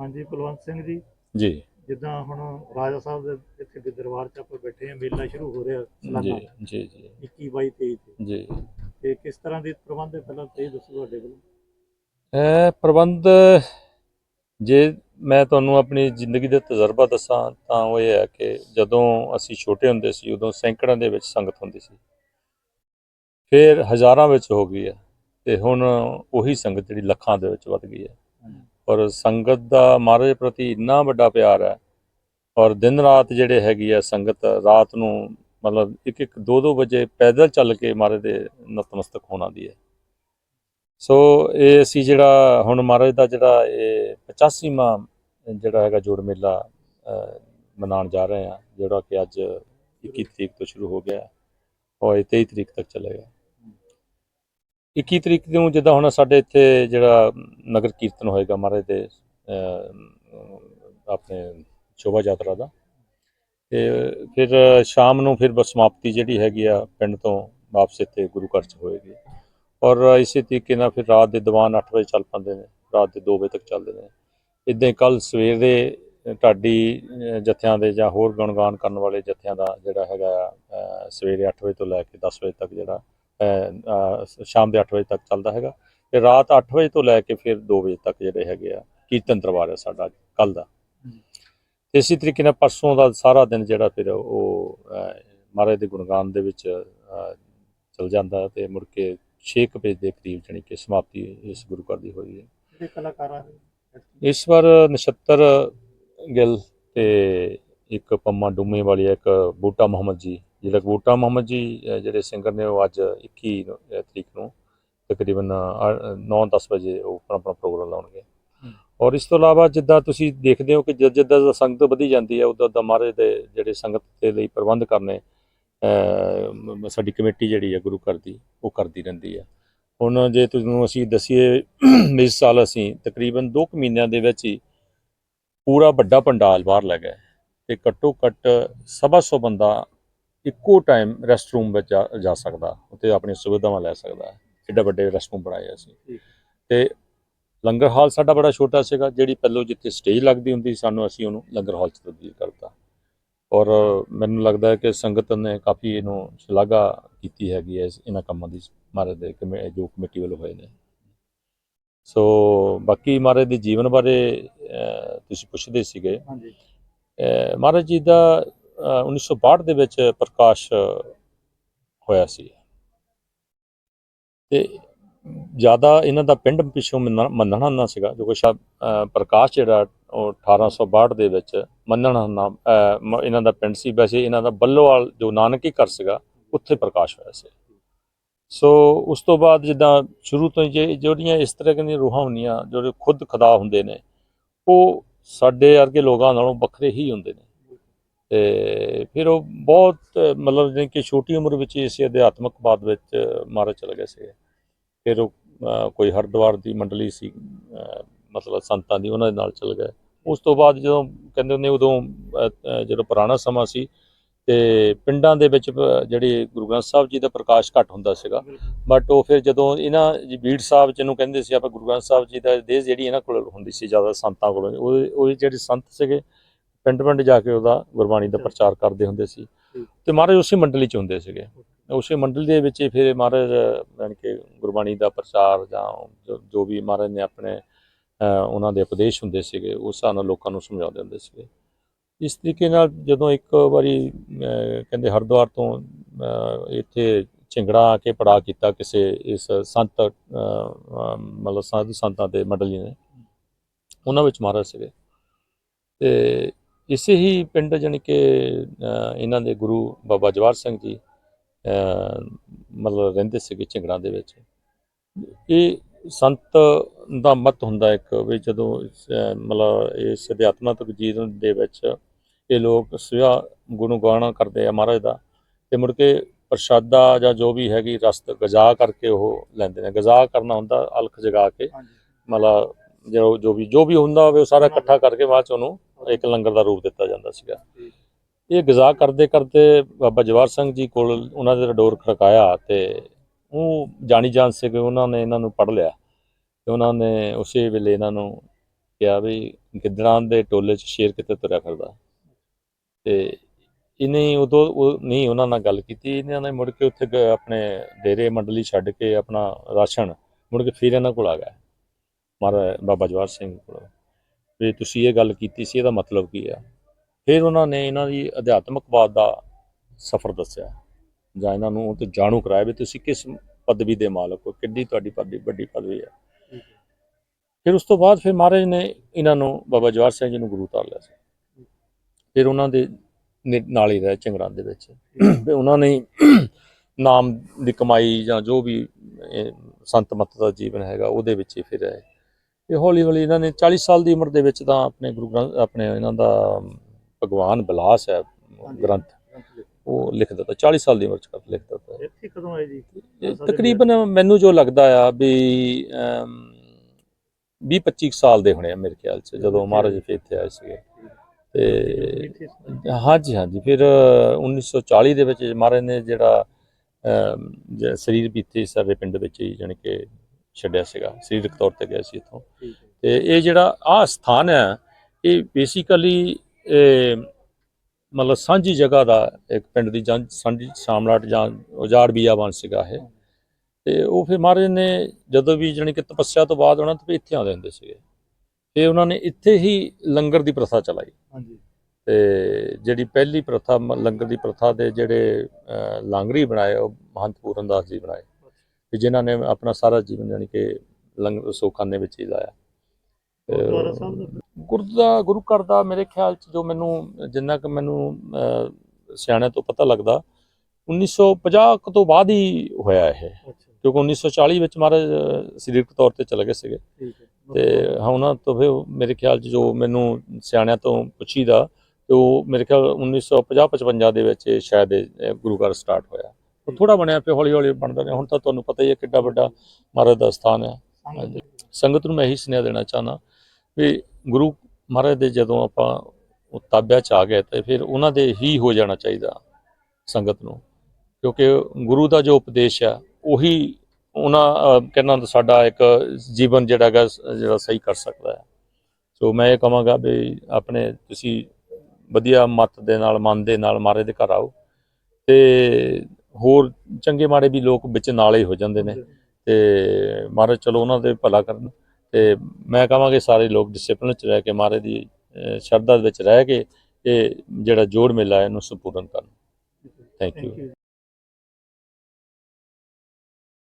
ਹਾਂਜੀ ਕੁਲਵੰਤ ਸਿੰਘ ਜੀ। ਜੀ। ਜਿੱਦਾਂ ਹੁਣ ਰਾਜਾ ਸਾਹਿਬ ਦੇ ਇੱਥੇ ਦੇ ਦਰਬਾਰ 'ਚ ਆਪਾਂ ਬੈਠੇ ਆ ਮੇਲਾ ਸ਼ੁਰੂ ਹੋ ਰਿਹਾ ਜੀ ਜੀ ਜੀ। 21 22 23 ਤੇ। ਜੀ। ਤੇ ਕਿਸ ਤਰ੍ਹਾਂ ਦੇ ਪ੍ਰਬੰਧ ਹੈ? ਪਹਿਲਾਂ ਤੇ ਦੱਸੋ ਤੁਹਾਡੇ ਵੱਲੋਂ। ਇਹ ਪ੍ਰਬੰਧ ਜੇ ਮੈਂ ਤੁਹਾਨੂੰ ਆਪਣੀ ਜ਼ਿੰਦਗੀ ਦਾ ਤਜਰਬਾ ਦੱਸਾਂ ਤਾਂ ਉਹ ਇਹ ਹੈ ਕਿ ਜਦੋਂ ਅਸੀਂ ਛੋਟੇ ਹੁੰਦੇ ਸੀ ਉਦੋਂ ਸੈਂਕੜਾਂ ਦੇ ਵਿੱਚ ਸੰਗਤ ਹੁੰਦੀ ਸੀ। ਫਿਰ ਹਜ਼ਾਰਾਂ ਵਿੱਚ ਹੋ ਗਈ ਹੈ। ਤੇ ਹੁਣ ਉਹੀ ਸੰਗਤ ਜਿਹੜੀ ਲੱਖਾਂ ਦੇ ਵਿੱਚ ਵੱਧ ਗਈ ਹੈ। ਔਰ ਸੰਗਤ ਦਾ ਮਹਾਰਾਜ ਪ੍ਰਤੀ ਇੰਨਾ ਵੱਡਾ ਪਿਆਰ ਹੈ ਔਰ ਦਿਨ ਰਾਤ ਜਿਹੜੇ ਹੈਗੀ ਆ ਸੰਗਤ ਰਾਤ ਨੂੰ ਮਤਲਬ ਇੱਕ ਇੱਕ ਦੋ ਦੋ ਵਜੇ ਪੈਦਲ ਚੱਲ ਕੇ ਮਹਾਰਾਜ ਦੇ ਨਤਮਸਤਕ ਹੋਣਾ ਦੀ ਹੈ। ਸੋ ਇਹ ਅਸੀਂ ਜਿਹੜਾ ਹੁਣ ਮਹਾਰਾਜ ਦਾ ਜਿਹੜਾ ਇਹ 85ਵਾਂ ਜਿਹੜਾ ਹੈਗਾ ਜੋੜ ਮੇਲਾ ਮਨਾਉਣ ਜਾ ਰਹੇ ਆ ਜਿਹੜਾ ਕਿ ਅੱਜ 21 ਤਰੀਕ ਤੋਂ ਸ਼ੁਰੂ ਹੋ ਗਿਆ ਹੈ ਔਰ ਇਹ 23 ਤਰੀਕ ਤੱਕ ਚੱਲੇਗਾ। 21 ਤਰੀਕ ਨੂੰ ਜਿੱਦਾਂ ਹੁਣ ਸਾਡੇ ਇੱਥੇ ਜਿਹੜਾ ਨਗਰ ਕੀਰਤਨ ਹੋਏਗਾ ਮਹਾਰਾਜ ਦੇ ਆਪਣੇ ਸ਼ੋਭਾ ਯਾਤਰਾ ਦਾ। ਤੇ ਫਿਰ ਸ਼ਾਮ ਨੂੰ ਫਿਰ ਬਸ ਸਮਾਪਤੀ ਜਿਹੜੀ ਹੈਗੀ ਆ ਪਿੰਡ ਤੋਂ ਵਾਪਸ ਇੱਥੇ ਗੁਰੂ ਘਰ ਚ ਹੋਏਗੀ। ਔਰ ਇਸੇ ਤਰੀਕੇ ਨਾਲ ਫਿਰ ਰਾਤ ਦੇ ਦੀਵਾਨ 8 ਵਜੇ ਚੱਲ ਪੈਂਦੇ ਨੇ ਰਾਤ ਦੇ 2 ਵਜੇ ਤੱਕ ਚੱਲਦੇ ਨੇ। ਇਦਾਂ ਕੱਲ ਸਵੇਰ ਦੇ ਢਾਡੀ ਅਹ, ਜਥਿਆਂ ਦੇ ਜਾਂ ਹੋਰ ਗੁਣਗਾਨ ਕਰਨ ਵਾਲੇ ਜਥਿਆਂ ਦਾ ਜਿਹੜਾ ਹੈਗਾ ਅਹ, ਸਵੇਰੇ 8 ਵਜੇ ਤੋਂ ਲੈ ਕੇ 10 ਵਜੇ ਤੱਕ ਜਿਹੜਾ ਸ਼ਾਮ ਦੇ 8 ਵਜੇ ਤੱਕ ਚੱਲਦਾ ਹੈਗਾ। ਤੇ ਰਾਤ 8 ਵਜੇ ਤੋਂ ਲੈ ਕੇ ਫਿਰ 2 ਵਜੇ ਤੱਕ ਜਿਹੜੇ ਹੈਗੇ ਆ ਕੀਰਤਨ ਦਰਬਾਰ ਹੈ ਸਾਡਾ ਕੱਲ ਦਾ। ਤੇ ਇਸੇ ਤਰੀਕੇ ਨਾਲ ਪਰਸੋਂ ਦਾ ਸਾਰਾ ਦਿਨ ਜਿਹੜਾ ਫਿਰ ਉਹ ਮਹਾਰਾਜ ਦੇ ਗੁਣਗਾਨ ਦੇ ਵਿੱਚ ਚਲ ਜਾਂਦਾ ਤੇ ਮੁੜ ਕੇ 6 ਵਜੇ ਦੇ ਕਰੀਬ ਜਾਣੀ ਕਿ ਸਮਾਪਤੀ ਇਸ ਗੁਰੂ ਘਰ ਦੀ ਹੋਈ ਹੈ। ਜਿਹੜੇ ਕਲਾਕਾਰਾਂ ਇਸ ਵਾਰ ਨਛੱਤਰ ਗਿੱਲ ਤੇ ਇੱਕ ਪੰਮਾ ਡੂਮੇ ਵਾਲੀ ਇੱਕ ਬੂਟਾ ਮੁਹੰਮਦ ਜੀ ਜਿਹੜਾ ਬੂਟਾ ਮੁਹੰਮਦ ਜੀ ਜਿਹੜੇ ਸਿੰਗਰ ਨੇ ਉਹ ਅੱਜ 21 ਨੂੰ- ਅਹ ਤਰੀਕ ਨੂੰ ਤਕਰੀਬਨ 9-10 ਵਜੇ ਉਹ ਆਪਣਾ ਆਪਣਾ ਪ੍ਰੋਗਰਾਮ ਲਾਉਣਗੇ। ਔਰ ਇਸ ਤੋਂ ਇਲਾਵਾ ਜਿੱਦਾਂ ਤੁਸੀਂ ਦੇਖਦੇ ਹੋ ਕਿ ਜਦ ਜਿੱਦਾਂ ਸੰਗਤ ਵਧੀ ਜਾਂਦੀ ਹੈ ਉਦੋਂ ਉਦੋਂ ਮਹਾਰਾਜ ਦੇ ਜਿਹੜੇ ਸੰਗਤ ਦੇ ਲਈ ਪ੍ਰਬੰਧ ਕਰਨੇ ਸਾਡੀ ਕਮੇਟੀ ਜਿਹੜੀ ਹੈ ਗੁਰੂ ਘਰ ਦੀ ਉਹ ਕਰਦੀ ਰਹਿੰਦੀ ਹੈ। ਹੁਣ ਜੇ ਤੁਹਾਨੂੰ ਅਸੀਂ ਦਸੀਏ ਇਸ ਸਾਲ ਅਸੀਂ ਤਕਰੀਬਨ 2 ਮਹੀਨਿਆਂ ਦੇ ਵਿੱਚ ਹੀ ਪੂਰਾ ਵੱਡਾ ਪੰਡਾਲ ਬਾਹਰ ਲੈ ਗਏ। ਤੇ ਘੱਟੋ ਘੱਟ ਸਵਾ ਸੌ ਬੰਦਾ ਇੱਕੋ ਟਾਈਮ ਰੈਸਟ ਰੂਮ ਵਿੱਚ ਜਾ- ਸਕਦਾ ਉੱਥੇ ਆਪਣੀ ਸੁਵਿਧਾਵਾਂ ਲੈ ਸਕਦਾ ਹੈ ਏਡਾ ਵੱਡੇ ਰੈਸਟ ਰੂਮ ਬਣਾਏ ਅਸੀਂ। ਤੇ ਲੰਗਰ ਹਾਲ ਸਾਡਾ ਬੜਾ ਛੋਟਾ ਸੀਗਾ ਜਿਹੜੀ ਪਹਿਲੋਂ ਜਿੱਥੇ ਸਟੇਜ ਲੱਗਦੀ ਹੁੰਦੀ ਸੀ, ਸਾਨੂੰ ਅਸੀਂ ਉਹਨੂੰ ਲੰਗਰ ਹਾਲ 'ਚ ਤਬਦੀਲ ਕਰਤਾ। ਔਰ ਮੈਨੂੰ ਲੱਗਦਾ ਹੈ ਕਿ ਸੰਗਤ ਨੇ ਕਾਫੀ ਇਹਨੂੰ ਸ਼ਲਾਘਾ ਕੀਤੀ ਹੈਗੀ ਹੈ ਇਸ- ਇਹਨਾਂ ਕੰਮਾਂ ਦੀ ਮਹਾਰਾਜ ਦੇ ਜੋ ਕਮੇਟੀ ਵੱਲੋਂ ਹੋਏ ਨੇ। ਸੋ ਬਾਕੀ ਮਹਾਰਾਜ ਦੇ ਜੀਵਨ ਬਾਰੇ ਤੁਸੀਂ ਪੁੱਛਦੇ ਸੀਗੇ। ਹਾਂਜੀ। ਮਹਾਰਾਜ ਜੀ ਦਾ 1962 ਦੇ ਵਿੱਚ ਪ੍ਰਕਾਸ਼ ਹੋਇਆ ਸੀ। ਤੇ ਜ਼ਿਆਦਾ ਇਹਨਾਂ ਦਾ ਪਿੰਡ ਪਿੱਛੋਂ ਮੰਨਣਾ ਮੰਨਣਾ ਨਾ ਸੀਗਾ, ਜੋ ਕਿ ਸ਼ਾ ਪ੍ਰਕਾਸ਼ ਜਿਹੜਾ ਉਹ 1862 ਦੇ ਵਿੱਚ ਮੰਨਣਾ ਨਾ ਇਹਨਾਂ ਦਾ ਪਿੰਡ ਸੀ। ਵੈਸੇ ਇਹਨਾਂ ਦਾ ਬੱਲੋਵਾਲ ਜੋ ਨਾਨਕੀ ਘਰ ਸੀਗਾ, ਉੱਥੇ ਪ੍ਰਕਾਸ਼ ਹੋਇਆ ਸੀ। ਸੋ ਉਸ ਤੋਂ ਬਾਅਦ ਜਿੱਦਾਂ ਸ਼ੁਰੂ ਤੋਂ ਹੀ ਜੇ ਜਿਹੜੀਆਂ ਇਸ ਤਰ੍ਹਾਂ ਦੀਆਂ ਰੂਹਾਂ ਹੁੰਦੀਆਂ ਜੋ ਖੁਦ ਖੁਦਾ ਹੁੰਦੇ ਨੇ, ਉਹ ਸਾਡੇ ਵਰਗੇ ਲੋਕਾਂ ਨਾਲੋਂ ਵੱਖਰੇ ਹੀ ਹੁੰਦੇ ਨੇ। ਤੇ ਫਿਰ ਉਹ ਬਹੁਤ, ਮਤਲਬ ਜਿਵੇਂ ਕਿ ਛੋਟੀ ਉਮਰ ਵਿੱਚ ਹੀ ਅਧਿਆਤਮਕ ਅਧਿਆਤਮਕਵਾਦ ਵਿੱਚ ਮਾਰੇ ਚਲੇ ਗਏ ਸੀ ਫਿਰ ਉਹ ਕੋਈ ਹਰਿਦੁਆਰ ਦੀ ਮੰਡਲੀ ਸੀ ਮਤਲਬ ਸੰਤਾਂ ਦੀ, ਉਹਨਾਂ ਦੇ ਨਾਲ ਚਲ ਗਏ। ਉਸ ਤੋਂ ਬਾਅਦ ਜਦੋਂ ਕਹਿੰਦੇ ਨੇ ਉਦੋਂ ਜਦੋਂ ਪੁਰਾਣਾ ਸਮਾਂ ਸੀ ਤੇ ਪਿੰਡਾਂ ਦੇ ਵਿੱਚ ਪ- ਜਿਹੜੀ ਗੁਰੂ ਗ੍ਰੰਥ ਸਾਹਿਬ ਜੀ ਦਾ ਪ੍ਰਕਾਸ਼ ਘੱਟ ਹੁੰਦਾ ਸੀਗਾ। ਬਟ ਉਹ ਫਿਰ ਜਦੋਂ ਇਹਨਾਂ ਜੀ ਬੀੜ ਸਾਹਿਬ ਜਿਹਨੂੰ ਕਹਿੰਦੇ ਸੀ ਆਪਾਂ ਗੁਰੂ ਗ੍ਰੰਥ ਸਾਹਿਬ ਜੀ ਦਾ ਦੇਸ਼ ਜਿਹੜੀ ਇਹਨਾਂ ਕੋਲ ਹੁੰਦੀ ਸੀ, ਜ਼ਿਆਦਾ ਸੰਤਾਂ ਕੋਲ, ਉਹ ਉਹ ਜਿਹੜੇ ਸੰਤ ਸੀਗੇ ਪਿੰਡ ਪਿੰਡ ਜਾ ਕੇ ਉਹਦਾ ਗੁਰਬਾਣੀ ਦਾ ਪ੍ਰਚਾਰ ਕਰਦੇ ਹੁੰਦੇ ਸੀ। ਤੇ ਮਹਾਰਾਜ ਉਸੇ ਮੰਡਲੀ ਚ ਹੁੰਦੇ ਸੀਗੇ। ਉਸੇ ਮੰਡਲੀ ਦੇ ਵਿੱਚ ਫਿਰ ਮਹਾਰਾਜ ਯਾਨੀ ਕਿ ਗੁਰਬਾਣੀ ਦਾ ਪ੍ਰਚਾਰ ਜਾਂ ਜੋ- ਵੀ ਮਹਾਰਾਜ ਨੇ ਆਪਣੇ ਉਹਨਾਂ ਦੇ ਉਪਦੇਸ਼ ਹੁੰਦੇ ਸੀਗੇ ਉਸ ਹਿਸਾਬ ਨਾਲ ਲੋਕਾਂ ਨੂੰ ਸਮਝਾਉਂਦੇ ਹੁੰਦੇ ਸੀਗੇ। ਇਸ ਤਰੀਕੇ ਨਾਲ ਜਦੋਂ ਇੱਕ ਵਾਰੀ ਕਹਿੰਦੇ ਹਰਿਦੁਆਰ ਤੋਂ ਇੱਥੇ ਝਿੰਗੜਾ ਆ ਕੇ ਪੜਾ ਕੀਤਾ ਕਿਸੇ ਇਸ ਸੰਤ ਮਤਲਬ ਸਾਧੂ ਸੰਤਾਂ ਦੇ ਮੰਡਲੀ ਨੇ ਉਹਨਾਂ ਵਿੱਚ ਮਹਾਰਾਜ ਸੀਗੇ। ਤੇ ਇਸੇ ਹੀ ਪਿੰਡ ਜਾਣੀ ਕਿ ਇਹਨਾਂ ਦੇ ਗੁਰੂ ਬਾਬਾ ਜਵਾਰ ਸਿੰਘ ਜੀ ਮਤਲਬ ਰਹਿੰਦੇ ਸੀਗੇ ਝਿੰਗੜਾਂ ਦੇ ਵਿੱਚ। ਇਹ ਸੰਤ ਦਾ ਮਤ ਹੁੰਦਾ ਇੱਕ ਵੀ ਜਦੋਂ ਮਤਲਬ ਇਸ ਅਧਿਆਤਮਕ ਜੀਵਨ ਦੇ ਵਿੱਚ ਇਹ ਲੋਕ ਸਵੇਆ ਗੁਣ ਗਾਣਾ ਕਰਦੇ ਆ ਮਹਾਰਾਜ ਦਾ ਤੇ ਮੁੜ ਕੇ ਪ੍ਰਸ਼ਾਦਾ ਜਾਂ ਜੋ ਵੀ ਹੈਗੀ ਰਸਤ ਗਜ਼ਾ ਕਰਕੇ ਉਹ ਲੈਂਦੇ ਨੇ। ਗਜ਼ਾ ਕਰਨਾ ਹੁੰਦਾ ਅਲਖ ਜਗਾ ਕੇ। ਮਤਲਬ ਜੋ ਜੋ ਵੀ ਜੋ ਵੀ ਹੁੰਦਾ ਹੋਵੇ ਉਹ ਸਾਰਾ ਇਕੱਠਾ ਕਰਕੇ ਬਾਅਦ ਚ ਉਹਨੂੰ ਇੱਕ ਲੰਗਰ ਦਾ ਰੂਪ ਦਿੱਤਾ ਜਾਂਦਾ ਸੀਗਾ। ਇਹ ਗਜ਼ਾ ਕਰਦੇ ਕਰਦੇ ਬਾਬਾ ਜਵਾਰ ਸਿੰਘ ਜੀ ਕੋਲ ਉਹਨਾਂ ਦੇ ਡੋਰ ਖੜਕਾਇਆ ਤੇ ਉਹ ਜਾਣੀ ਜਾਣ ਸੀਗੇ ਉਹਨਾਂ ਨੇ ਇਹਨਾਂ ਨੂੰ ਪੜ ਲਿਆ ਤੇ ਉਹਨਾਂ ਨੇ ਉਸੇ ਵੇਲੇ ਇਹਨਾਂ ਨੂੰ ਕਿਹਾ ਵੀ ਗਿੱਦੜਾਂ ਦੇ ਟੋਲੇ 'ਚ ਸ਼ੇਰ ਕਿੱਥੇ ਤੁਰਿਆ ਫਿਰਦਾ। ਤੇ ਇਹਨੇ ਉਦੋਂ ਨਹੀਂ ਉਹਨਾਂ ਨਾਲ ਗੱਲ ਕੀਤੀ ਇਹਨਾਂ ਨੇ ਮੁੜ ਕੇ ਉੱਥੇ ਆਪਣੇ ਡੇਰੇ ਮੰਡਲੀ ਛੱਡ ਕੇ ਆਪਣਾ ਰਾਸ਼ਨ ਮੁੜ ਕੇ ਫਿਰ ਇਹਨਾਂ ਕੋਲ ਆ ਗਿਆ। ਮਹਾਰਾਜ ਬਾਬਾ ਜਵਾਰ ਸਿੰਘ ਕੋਲ। ਵੀ ਤੁਸੀਂ ਇਹ ਗੱਲ ਕੀਤੀ ਸੀ ਇਹਦਾ ਮਤਲਬ ਕੀ ਆ? ਫਿਰ ਉਹਨਾਂ ਨੇ ਇਹਨਾਂ ਦੀ ਅਧਿਆਤਮਕਵਾਦ ਦਾ ਸਫ਼ਰ ਦੱਸਿਆ ਜਾਂ ਇਹਨਾਂ ਨੂੰ ਤੋਂ ਜਾਣੂ ਕਰਾਇਆ ਵੀ ਤੁਸੀਂ ਕਿਸ ਪਦਵੀ ਦੇ ਮਾਲਕ ਹੋ ਕਿੱਡੀ ਤੁਹਾਡੀ ਪਦਵੀ ਵੱਡੀ ਪਦਵੀ ਹੈ। ਫਿਰ ਉਸ ਤੋਂ ਬਾਅਦ ਫਿਰ ਮਹਾਰਾਜ ਨੇ ਇਹਨਾਂ ਨੂੰ ਬਾਬਾ ਜਵਾਰ ਸਿੰਘ ਜੀ ਨੂੰ ਗੁਰੂ ਧਾਰ ਲਿਆ ਸੀ। ਫਿਰ ਉਹਨਾਂ ਦੇ ਨਾਲ ਹੀ ਰਹੇ ਚੰਗਰਾਂ ਦੇ ਵਿੱਚ। ਵੀ ਉਹਨਾਂ ਨੇ ਨਾਮ ਦੀ ਕਮਾਈ ਜਾਂ ਜੋ ਵੀ ਸੰਤ ਮਤ ਦਾ ਜੀਵਨ ਹੈਗਾ ਉਹਦੇ ਵਿੱਚ ਹੀ ਫਿਰ ਰਹੇ। ਇਹ ਹੌਲੀ ਹੌਲੀ ਇਹਨਾਂ ਨੇ 40 ਸਾਲ ਦੀ ਉਮਰ ਦੇ ਵਿੱਚ ਤਾਂ ਆਪਣੇ ਗੁਰੂ ਗ੍ਰੰਥ ਆਪਣੇ ਇਹਨਾਂ ਦਾ ਭਗਵਾਨ ਬਿਲਾਸ ਹੈ। ਗ੍ਰੰਥ। ਉਹ ਲਿਖ ਦਿੱਤਾ 40 ਸਾਲ ਦੀ ਉਮਰ ਚ ਕਰ ਲਿਖ ਦਿੱਤਾ। ਇੱਥੇ ਕਦੋਂ ਆਏ ਜੀ? ਤਕਰੀਬਨ ਮੈਨੂੰ ਜੋ ਲੱਗਦਾ ਆ ਵੀ 20 25 ਸਾਲ ਦੇ ਹੋਣੇ ਆ ਮੇਰੇ ਖਿਆਲ ਚ ਜਦੋਂ ਮਹਾਰਾਜ ਫਿਰ ਇੱਥੇ ਆਏ ਸੀਗੇ। ਤੇ ਹਾਂਜੀ ਹਾਂਜੀ। ਫਿਰ ਅ, 1940 ਦੇ ਵਿੱਚ ਮਹਾਰਾਜ ਨੇ ਜਿਹੜਾ ਸਰੀਰ ਵੀ ਇੱਥੇ ਸਾਡੇ ਪਿੰਡ ਵਿੱਚ ਹੀ ਜਾਣੀ ਕਿ ਛੱਡਿਆ ਸੀਗਾ ਸਰੀਰਕ ਤੌਰ ਤੇ ਗਏ ਸੀ ਇੱਥੋਂ। ਤੇ ਇਹ ਜਿਹੜਾ ਆ ਸਥਾਨ ਹੈ ਇਹ ਬੇਸਿਕਲੀ ਮਤਲਬ ਸਾਂਝੀ ਜਗ੍ਹਾ ਦਾ ਇੱਕ ਪਿੰਡ ਦੀ ਜਾਂ ਸਾਂਝੀ ਸਾਮਲਾਟ ਜਾਂ ਉਜਾੜ ਬੀਆਬਾਨ ਸੀਗਾ ਇਹ। ਤੇ ਉਹ ਫਿਰ ਮਹਾਰਾਜ ਨੇ ਜਦੋਂ ਵੀ ਜਾਣੀ ਕਿ ਤਪੱਸਿਆ ਤੋਂ ਬਾਅਦ ਉਹਨਾਂ ਤੇ ਇੱਥੇ ਆਉਂਦੇ ਹੁੰਦੇ ਸੀਗੇ। ਤੇ ਉਹਨਾਂ ਨੇ ਇੱਥੇ ਹੀ ਲੰਗਰ ਦੀ ਪ੍ਰਥਾ ਚਲਾਈ। ਹਾਂਜੀ। ਤੇ ਜਿਹੜੀ ਪਹਿਲੀ ਪ੍ਰਥਾ ਲੰਗਰ ਦੀ ਪ੍ਰਥਾ ਦੇ ਜਿਹੜੇ ਲਾਂਗਰੀ ਬਣਾਏ ਉਹ ਮਹੰਤ ਪੂਰਨ ਦਾਸ ਜੀ ਬਣਾਏ। ਤੇ ਜਿਨ੍ਹਾਂ ਨੇ ਆਪਣਾ ਸਾਰਾ ਜੀਵਨ ਯਾਨੀ ਕਿ ਲੰਗਰ ਸੋਖਾਨੇ ਵਿੱਚ ਹੀ ਲਾਇਆ। ਗੁਰਦਾ ਗੁਰੂ ਘਰ ਦਾ ਮੇਰੇ ਖਿਆਲ ਚ ਜੋ ਮੈਨੂੰ ਜਿੰਨਾ ਕਿ ਮੈਨੂੰ ਸਿਆਣਿਆਂ ਤੋਂ ਪਤਾ ਲੱਗਦਾ 1950 ਕੁ ਤੋਂ ਬਾਅਦ ਹੀ ਹੋਇਆ ਇਹ। ਕਿਉਂਕਿ 1940 ਵਿੱਚ ਮਹਾਰਾਜ ਸਰੀਰਕ ਤੌਰ ਤੇ ਚਲੇ ਗਏ ਸੀਗੇ। ਤੇ ਹਾਂ ਉਹਨਾਂ ਤੋਂ ਫਿਰ ਮੇਰੇ ਖਿਆਲ 'ਚ ਜੋ ਮੈਨੂੰ ਸਿਆਣਿਆਂ ਤੋਂ ਪੁੱਛੀਦਾ ਤੇ ਉਹ ਮੇਰੇ ਖਿਆਲ 1950 55 ਦੇ ਵਿੱਚ ਸ਼ਾਇਦ ਗੁਰੂ ਘਰ ਸਟਾਰਟ ਹੋਇਆ। ਉਹ ਥੋੜਾ ਬਣਿਆ ਫਿਰ ਹੌਲੀ ਹੌਲੀ ਬਣਦਾ ਰਿਹਾ। ਹੁਣ ਤਾਂ ਤੁਹਾਨੂੰ ਪਤਾ ਹੀ ਹੈ ਕਿੱਡਾ ਵੱਡਾ ਮਹਾਰਾਜ ਦਾ ਸਥਾਨ ਹੈ। ਸੰਗਤ ਨੂੰ ਮੈਂ ਇਹੀ ਸੁਨੇਹਾ ਦੇਣਾ ਚਾਹਨਾ ਵੀ ਗੁਰੂ ਮਹਾਰਾਜ ਦੇ ਜਦੋਂ ਆਪਾਂ ਉਹ ਤਾਬਿਆ ਚ ਆ ਗਏ ਤੇ ਫਿਰ ਉਹਨਾਂ ਦੇ ਹੀ ਹੋ ਜਾਣਾ ਚਾਹੀਦਾ ਸੰਗਤ ਨੂੰ। ਕਿਉਂਕਿ ਗੁਰੂ ਦਾ ਜੋ ਉਪਦੇਸ਼ ਆ ਉਹੀ ਉਹਨਾਂ ਕਹਿੰਦਾ ਸਾਡਾ ਇੱਕ ਜੀਵਨ ਜਿਹੜਾ ਹੈਗਾ ਜਿਹੜਾ ਸਹੀ ਕਰ ਸਕਦਾ ਹੈ। ਸੋ ਮੈਂ ਇਹ ਕਹਾਂਗਾ ਵੀ ਆਪਣੇ ਤੁਸੀਂ ਵਧੀਆ ਮਤ ਦੇ ਨਾਲ ਮਨ ਦੇ ਨਾਲ ਮਾਰੇ ਦੇ ਘਰ ਆਓ ਤੇ ਹੋਰ ਚੰਗੇ ਮਾੜੇ ਵੀ ਲੋਕ ਵਿੱਚ ਨਾਲੇ ਹੋ ਜਾਂਦੇ ਨੇ। ਤੇ ਮਹਾਰਾਜ ਚਲੋ ਉਹਨਾਂ ਦੇ ਭਲਾ ਕਰਨ। ਤੇ ਮੈਂ ਕਹਾਂਗੇ ਸਾਰੇ ਲੋਕ ਡਿਸਪਲਿਨ ਚ ਰਹਿ ਕੇ ਮਹਾਰਾਜ ਦੀ ਅਹ, ਸ਼ਰਧਾ ਵਿੱਚ ਰਹਿ ਕੇ ਇਹ ਜਿਹੜਾ ਜੋੜ ਮੇਲਾ ਹੈ ਇਹਨੂੰ ਸੰਪੂਰਨ ਕਰਨ। Thank you